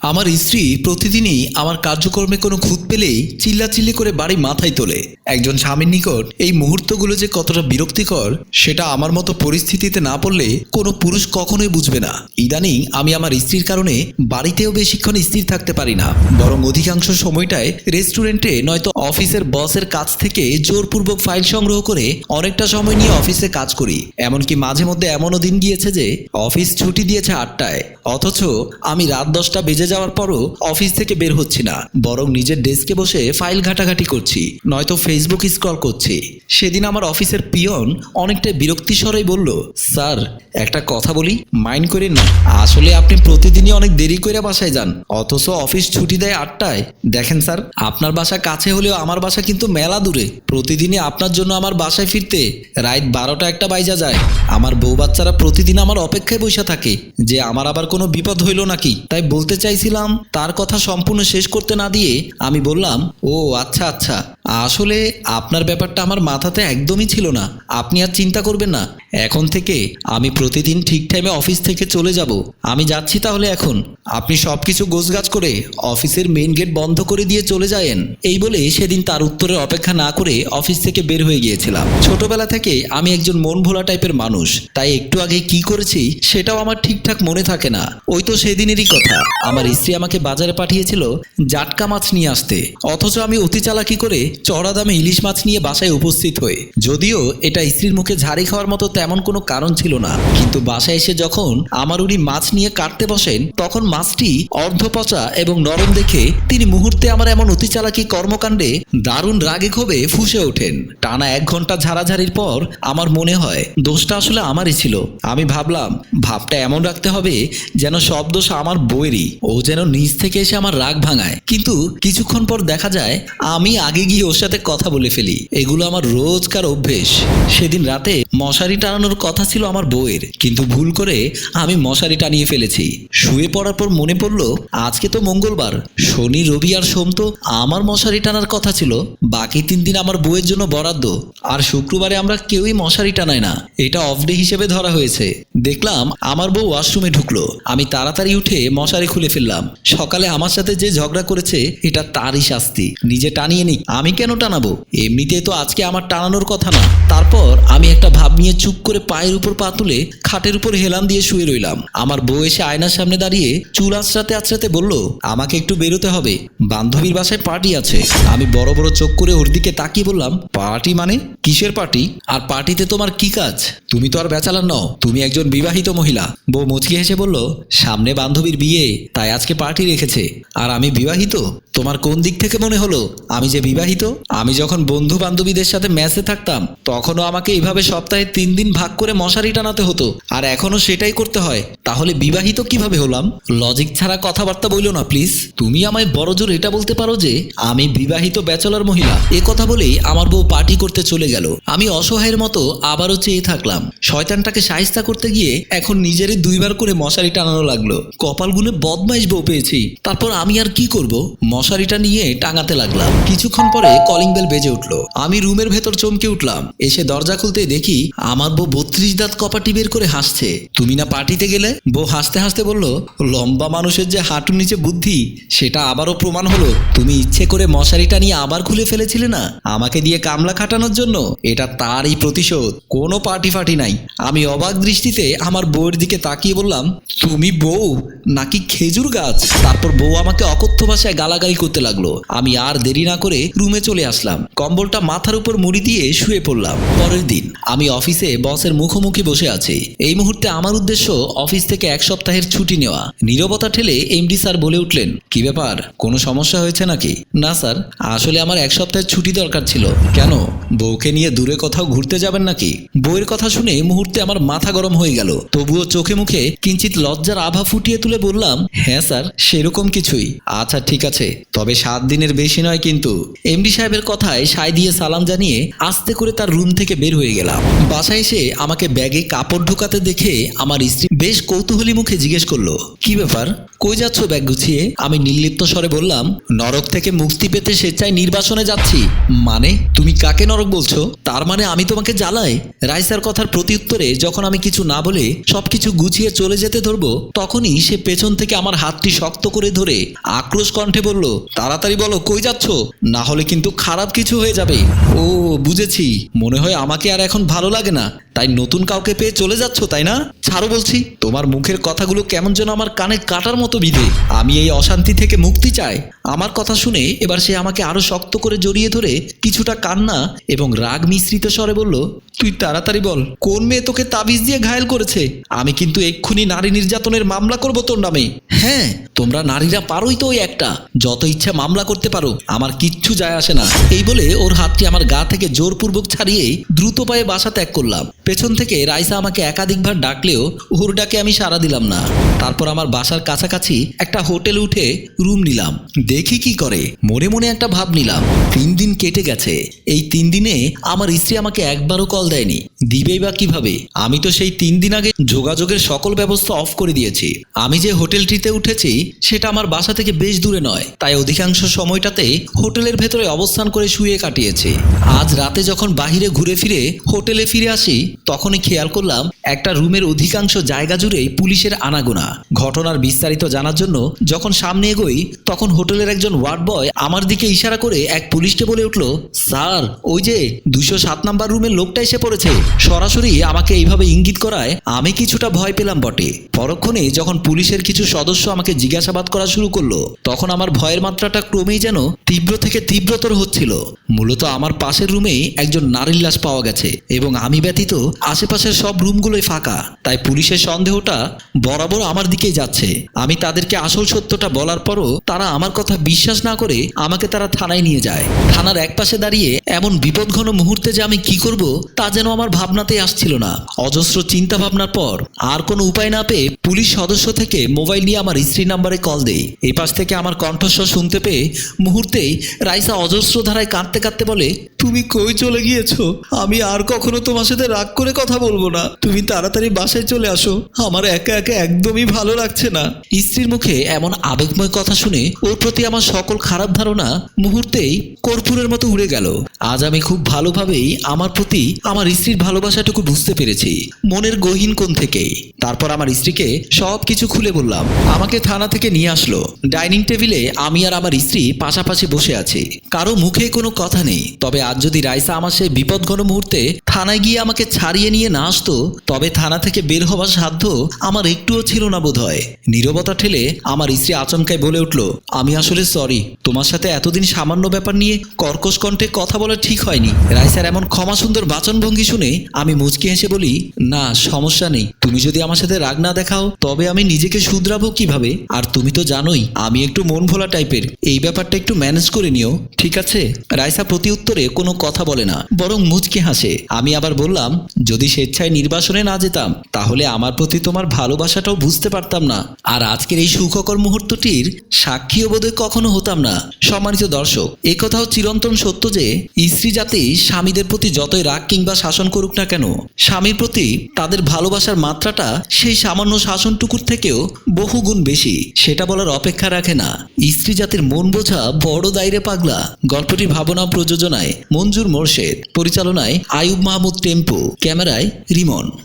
আমার স্ত্রী প্রতিদিনই আমার কার্যক্রমে কোনো খুঁত পেলেই চিল্লাচিল্লি করে বাড়ি মাথায় তোলে। একজন স্বামীর নিকট এই মুহূর্তগুলো যে কতটা বিরক্তিকর, সেটা আমার মতো পরিস্থিতিতে না পড়লে কোনো পুরুষ কখনোই বুঝবে না। ইদানিং আমি আমার স্ত্রীর কারণে বাড়িতেও বেশিক্ষণ স্থির থাকতে পারি না। বরং অধিকাংশ সময়টায় রেস্টুরেন্টে নয়তো অফিসের বসের কাছ থেকে জোরপূর্বক ফাইল সংগ্রহ করে অনেকটা সময় নিয়ে অফিসে কাজ করি। এমনকি মাঝে মধ্যে এমনও দিন গিয়েছে যে অফিস ছুটি দিয়েছে আটটায়। অথচ আমি রাত দশটা বেজে যাওয়ার পরও অফিস থেকে বের হচ্ছি না, বরং নিজের ডেস্কে বসে ফাইল ঘাটাঘাটি করছি, নয়তো ফেসবুক স্ক্রল করছি। সেদিন আমার অফিসের পিয়ন অনেকটা বিরক্তি স্বরেই বলল, স্যার, একটা কথা বলি, মাইন্ড করেন না। আসলে আপনি প্রতিদিনই অনেক দেরি করে বাসায় যান, অথচ অফিস ছুটি দেয় আটটায়। দেখেন স্যার, আপনার বাসা কাছে হলেও আমার বাসা কিন্তু মেলা দূরে। প্রতিদিনই আপনার জন্য আমার বাসায় ফিরতে রাত বারোটা একটা বাইজা যায়। আমার বউ বাচ্চারা প্রতিদিন আমার অপেক্ষায় বসে থাকে, যে আমার আবার কোনো বিপদ হইল নাকি? তাই বলতে চাইছিলাম, তার কথা সম্পূর্ণ শেষ করতে না দিয়ে আমি বললাম, ও আচ্ছা আচ্ছা। আসলে আপনার ব্যাপারটা আমার মাথাতে একদমই ছিল না। আপনি আর চিন্তা করবেন না। এখন থেকে আমি প্রতিদিন ঠিক টাইমে অফিস থেকে চলে যাব। আমি যাচ্ছি তাহলে এখন। আপনি সব কিছু গোছগাছ করে অফিসের মেইন গেট বন্ধ করে দিয়ে চলে যায়েন। এই বলে সেদিন তার উত্তরের অপেক্ষা না করে অফিস থেকে বের হয়ে গিয়েছিলাম। ছোটবেলা থেকে আমি একজন মন ভোলা টাইপের মানুষ। তাই একটু আগে কি করেছি, সেটাও আমার ঠিকঠাক মনে থাকে না। ওই তো সেদিনেরই কথা। আমার স্ত্রী আমাকে বাজারে পাঠিয়েছিল জাটকা মাছ নিয়ে আসতে। অথচ আমি অতি চালাকি করে চড়া দামে ইলিশ মাছ নিয়ে বাসায় উপস্থিত হই। যদিও এটা স্ত্রীর মুখে ঝাড়ি খাওয়ার মতো তেমন কোনো কারণ ছিল না। কিন্তু বাসায় এসে যখন আমার উনি মাছ নিয়ে কাটতে বসেন, তখন মাছটি অর্ধপচা এবং নরম দেখে তিনি মুহূর্তে আমার এমন অতি চালাকি কর্মকাণ্ডে দারুণ রাগে ক্ষোভে ফুসে ওঠেন। টানা এক ঘণ্টা ঝাড়াঝাড়ির পর আমার মনে হয়, দোষটা আসলে আমারই ছিল। আমি ভাবলাম, ভাবটা এমন রাখতে হবে যেন সব দোষ আমার বইয়েরই। ও যেন নিজ থেকে এসে আমার রাগ ভাঙায়। কিন্তু কিছুক্ষণ পর দেখা যায়, আমি আগে গিয়ে ওর সাথে কথা বলে ফেলি। এগুলো আমার রোজকার অভ্যেস। সেদিন রাতে মশারি টানানোর কথা ছিল আমার বউয়ের। কিন্তু ভুল করে আমি মশারি টানিয়ে ফেলেছি। শুয়ে পড়ার পর মনে পড়ল, আজকে তো মঙ্গলবার। শনি, রবি আর সোম তো আমার মশারি টানার কথা ছিল। বাকি তিন দিন আমার বউয়ের জন্য বরাদ্দ। আর শুক্রবারে আমরা কেউই মশারি টানাই না। এটা অফ ডে হিসেবে ধরা হয়েছে। দেখলাম আমার বউ ওয়াশরুমে ঢুকলো। আমি তাড়াতাড়ি উঠে মশারি খুলে ফেললাম। সকালে আমার সাথে যে ঝগড়া করেছে, এটা তারই শাস্তি। নিজে টানিয়ে নিক। আমি কেন টানাবো? এমনিতে তো আজকে আমার টানানোর কথা না। তারপর আমি একটা ভাব নিয়ে চুপ করে পায়ের উপর পা তুলে খাটের উপর হেলান দিয়ে শুয়ে রইলাম। আমার বউ এসে আয়নার সামনে দাঁড়িয়ে চুল আঁচড়াতে আঁচড়াতে বলল, আমাকে একটু বেরোতে হবে। বান্ধবীর বাসায় পার্টি আছে। আমি বড় বড় চোখ করে ওর দিকে তাকিয়ে বললাম, পার্টি মানে? কিসের পার্টি? আর পার্টিতে তোমার কি কাজ? তুমি তো আর বেচালার নও। তুমি একজন বিবাহিত মহিলা। বউ মুচকি হেসে বলল, সামনে বান্ধবীর বিয়ে, তাই আজকে পার্টি রেখেছে। আর আমি বিবাহিত? তোমার কোন দিক থেকে মনে হলো? আমি যে বিবাহিত? আমি যখন বন্ধু বান্ধবীদের সাথে ম্যাচে থাকতাম, তখনও আমাকে এইভাবে সপ্তাহে তিন দিন ভাগ করে মশারি টানাতে হতো। আর এখনও সেটাই করতে হয়। তাহলে বিবাহিত কীভাবে হলাম? লজিক ছাড়া কথাবার্তা বইলো না প্লিজ তুমি আমায় বড় জোর এটা বলতে পারো যে, আমি বিবাহিত ব্যাচেলর মহিলা। এ কথা বলেই আমার বউ পার্টি করতে চলে গেল। আমি অসহায়ের মতো আবারও চেয়ে থাকলাম। শয়তানটাকে সাহিস্তা করতে গিয়ে এখন নিজেরই দুইবার করে মশারি টানানো লাগল। কপালগুলো বদমাইশ বউ পেয়েছি। তারপর আমি আর কি করব? মশারিটা নিয়ে টাঙাতে লাগলাম। কিছুক্ষণ পরে কলিং বেল বেজে উঠল। আমি রুমের ভেতর চমকে উঠলাম। এসে দরজা খুলতে দেখি আমার বউ বত্রিশ দাঁত কপাটি বের করে হাসছে। তুমি না পার্টিতে গেলে? বউ হাসতে হাসতে বলল, লম্বা মানুষের যে হাঁটুর নিচে বুদ্ধি, সেটা আবারও প্রমাণ হলো। তুমি ইচ্ছে করে মশারিটা নিয়ে আবার খুলে ফেলেছিলে না? আমাকে দিয়ে কামলা খাটানোর জন্য? এটা তারই প্রতিশোধ। কোনো পার্টি ফাটি নাই। আমি অবাক দৃষ্টিতে আমার বউয়ের দিকে তাকিয়ে বললাম, তুমি বউ? নাকি খেজুর গাছ। তারপর বউ আমাকে অকথ্য ভাষায় গালাগালি করতে লাগল। আমি আর দেরি না করে রুমে চলে আসলাম। কম্বলটা মাথার উপর মুড়ি দিয়ে শুয়ে পড়লাম। পরের দিন আমি অফিসে বসের মুখোমুখি বসে আছি। এই মুহূর্তে আমার উদ্দেশ্য অফিস থেকে এক সপ্তাহের ছুটি নেওয়া। নীরবতা ঠেলে এমডি স্যার বলে উঠলেন, কি ব্যাপার? কোনো সমস্যা হয়েছে নাকি? না, স্যার। আসলে আমার এক সপ্তাহের ছুটি দরকার ছিল। কেন? বউকে নিয়ে দূরে কোথাও ঘুরতে যাবেন নাকি? বউয়ের কথা শুনে মুহূর্তে আমার মাথা গরম হয়ে গেল। তবুও চোখে মুখে কিঞ্চিত লজ্জার আভা ফুটিয়ে তুলে বললাম হ্যাঁ স্যার, সেরকম কিছুই। আচ্ছা ঠিক আছে। তবে সাত দিনের বেশি নয় কিন্তু। এমডি সাহেবের কথায় সায় দিয়ে সালাম জানিয়ে আস্তে করে তার রুম থেকে বের হয়ে গেলাম। বাসায় এসে আমাকে ব্যাগে কাপড় ঢোকাতে দেখে আমার স্ত্রী বেশ কৌতূহলী মুখে জিজ্ঞেস করল, কি ব্যাপার? কই যাচ্ছ ব্যাগ গুছিয়ে? আমি নির্লিপ্ত স্বরে বললাম, নরক থেকে মুক্তি পেতে স্বেচ্ছায় নির্বাসনে যাচ্ছি। মানে? তুমি কাকে নরক বলছো? তার মানে আমি তোমাকে জ্বালাই? রাইসার কথার প্রত্যুত্তরে যখন আমি কিছু না বলে সবকিছু গুছিয়ে চলে যেতে ধরবো, তখনই সে পেছন থেকে আমার হাতটি শক্ত করে ধরে আক্রোশ কণ্ঠে বলল, তাড়াতাড়ি বলো, কই যাচ্ছ? না হলে কিন্তু খারাপ কিছু হয়ে যাবে। ও, বুঝেছি। মনে হয় আমাকে আর এখন ভালো লাগে না। তাই নতুন কাউকে পেয়ে চলে যাচ্ছ, তাই না? ছাড়ো বলছি, তোমার মুখের কথাগুলো কেমন যেন আমার কানে কাটার মতো বিধে। আমি এই অশান্তি থেকে মুক্তি চাই। আমার কথা শুনে এবার সে আমাকে আরও শক্ত করে জড়িয়ে ধরে কিছুটা কান্না এবং রাগ মিশ্রিত স্বরে বলল, তুই তাড়াতাড়ি বল, কোন মেয়ে তোকে তাবিজ দিয়ে ঘায়েল করেছে? আমি কিন্তু এক্ষুনি নারী নির্যাতনের মামলা করব তোর নামে। হ্যাঁ ஏன் তোমরা নারীরা পারোই তো ওই একটা। যত ইচ্ছা মামলা করতে পারো, আমার কিচ্ছু যায় আসে না। এই বলে ওর হাতটি আমার গা থেকে জোরপূর্বক ছাড়িয়ে দ্রুত পায়ে বাসা ত্যাগ করলাম। পেছন থেকে রাইসা আমাকে একাধিকবার ডাকলেও ওর ডাকে আমি সাড়া দিলাম না। তারপর আমার বাসার কাছাকাছি একটা হোটেল উঠে রুম নিলাম। দেখি কি করে, মনে মনে একটা ভাব নিলাম। তিন দিন কেটে গেছে। এই তিন দিনে আমার স্ত্রী আমাকে একবারও কল দেয়নি। দিবেই বা কীভাবে? আমি তো সেই তিন দিন আগে যোগাযোগের সকল ব্যবস্থা অফ করে দিয়েছি। আমি যে হোটেলটিতে উঠেছি সেটা আমার বাসা থেকে বেশ দূরে নয়। তাই অধিকাংশ সময়টাতে হোটেলের ভেতরে অবস্থান করে শুয়ে কাটিয়েছে। আজ রাতে যখন বাহিরে ঘুরে ফিরে হোটেলে ফিরে আসি, তখনই খেয়াল করলাম একটা রুমের অধিকাংশ জায়গা জুড়েই পুলিশের আনাগোনা। ঘটনার বিস্তারিত জানার জন্য যখন সামনে এগোই, তখন হোটেলের একজন ওয়ার্ড বয় আমার দিকে ইশারা করে এক পুলিশকে বলে উঠল, স্যার, ওই যে দুশো সাত নাম্বার রুমের লোকটা এসে পড়েছে। সরাসরি আমাকে এইভাবে ইঙ্গিত করায় আমি কিছুটা ভয় পেলাম বটে। পরক্ষণে যখন পুলিশের কিছু সদস্য আমাকে জিজ্ঞাসাবাদ করা শুরু করল, তখন আমার ভয়ের মাত্রাটা ক্রমেই যেন তীব্র থেকে তীব্রতর হচ্ছিল। মূলত আমার পাশের রুমেই একজন নারীর লাশ পাওয়া গেছে এবং আমি ব্যতীত আশেপাশের সব রুমগুলোই ফাঁকা। তাই পুলিশের সন্দেহটা বরাবর আমার দিকেই যাচ্ছে। আমি তাদেরকে আসল সত্যটা বলার পরও তারা আমার কথা বিশ্বাস না করে আমাকে তারা থানায় নিয়ে যায়। থানার একপাশে দাঁড়িয়ে এমন বিপদঘন মুহূর্তে যে আমি কি করব তা যেন আমার ভাবনাতেই আসছিল না। অজস্র চিন্তা ভাবনার পর আর কোনো উপায় না পেয়ে পুলিশ সদস্য থেকে মোবাইল নিয়ে আমার স্ত্রী নাম্বারে কল দেই এই পাশ থেকে আমার কণ্ঠস্বর শুনতে পেয়ে মুহূর্তেই রাইসা অজস্র ধারায় কাঁদতে কাঁদতে বলে, তুমি কই চলে গিয়েছো? আমি আর কখনো তোমার সাথে রাগ করে কথা বলব না। তুমি তাড়াতাড়ি বাসায় চলে আসো। আমার একা একা একদমই ভালো লাগছে না। স্ত্রীর মুখে এমন আবেগময় কথা শুনে ওর প্রতি আমার সকল খারাপ ধারণা মুহূর্তেই কর্পূরের মতো উড়ে গেল। আজ আমি খুব ভালোভাবেই আমার প্রতি আমার স্ত্রীর ভালোবাসাটুকু বুঝতে পেরেছি, মনের গহীন কোণ থেকেই তারপর আমার স্ত্রীকে সব কিছু খুলে বললাম, আমাকে থানা থেকে নিয়ে আসলো। ডাইনিং টেবিলে আমি আর আমার স্ত্রী পাশাপাশি বসে আছি। কারও মুখে কোনো কথা নেই। তবে আজ যদি রাইসা আমার সেই বিপদঘন মুহূর্তে থানায় গিয়ে আমাকে ছাড়িয়ে নিয়ে না আসতো তবে থানা থেকে বের হবার সাধ্য আমার একটুও ছিল না বোধ হয় নীরবতা ঠেলে আমার স্ত্রী আচমকায় বলে উঠল, আমি আসলে সরি তোমার সাথে এতদিন সামান্য ব্যাপার নিয়ে কর্কশ কণ্ঠে কথা বলা ঠিক হয়নি। রাইসার এমন ক্ষমা সুন্দর বাচনভঙ্গি শুনে আমি মুচকি হেসে বলি, না, সমস্যা নেই, তুমি যদি আমার সাথে রাগ না দেখাও, তবে আমি নিজেকে শুধরাবো কীভাবে? আর তুমি তো জানোই, আমি একটু মন ভোলা টাইপের, এই ব্যাপারটা একটু ম্যানেজ করে নিও, ঠিক আছে? রাইসা প্রতি উত্তরে কোনো কথা বলে না, বরং মুচকি হাসে। আমি আবার বললাম, যদি স্বেচ্ছায় নির্বাসনে না যেতাম, তাহলে আমার প্রতি তোমার ভালোবাসাটাও বুঝতে পারতাম না। আর আজকের এই সুখকর মুহূর্তটির সাক্ষীও বোধহয় কখনো হতাম না। সম্মানিত দর্শক, এ কথাও চিরন্তন সত্য যে, স্ত্রী জাতি স্বামীদের প্রতি যতই রাগ কিংবা শাসন করুক না কেন, স্বামীর প্রতি তাদের ভালোবাসার মাত্রাটা সেই সামান্য শাসনটুকুর থেকেও বহুগুণ বেশি, সেটা বলার অপেক্ষা রাখে না। স্ত্রী জাতির মন বোঝা বড় দায়রে পাগলা। গল্পটি ভাবনা প্রযোজনায় মঞ্জুর মোর্শেদ, পরিচালনায় আয়ুব মাহমুদ টেম্পো, ক্যামেরায় রিমন।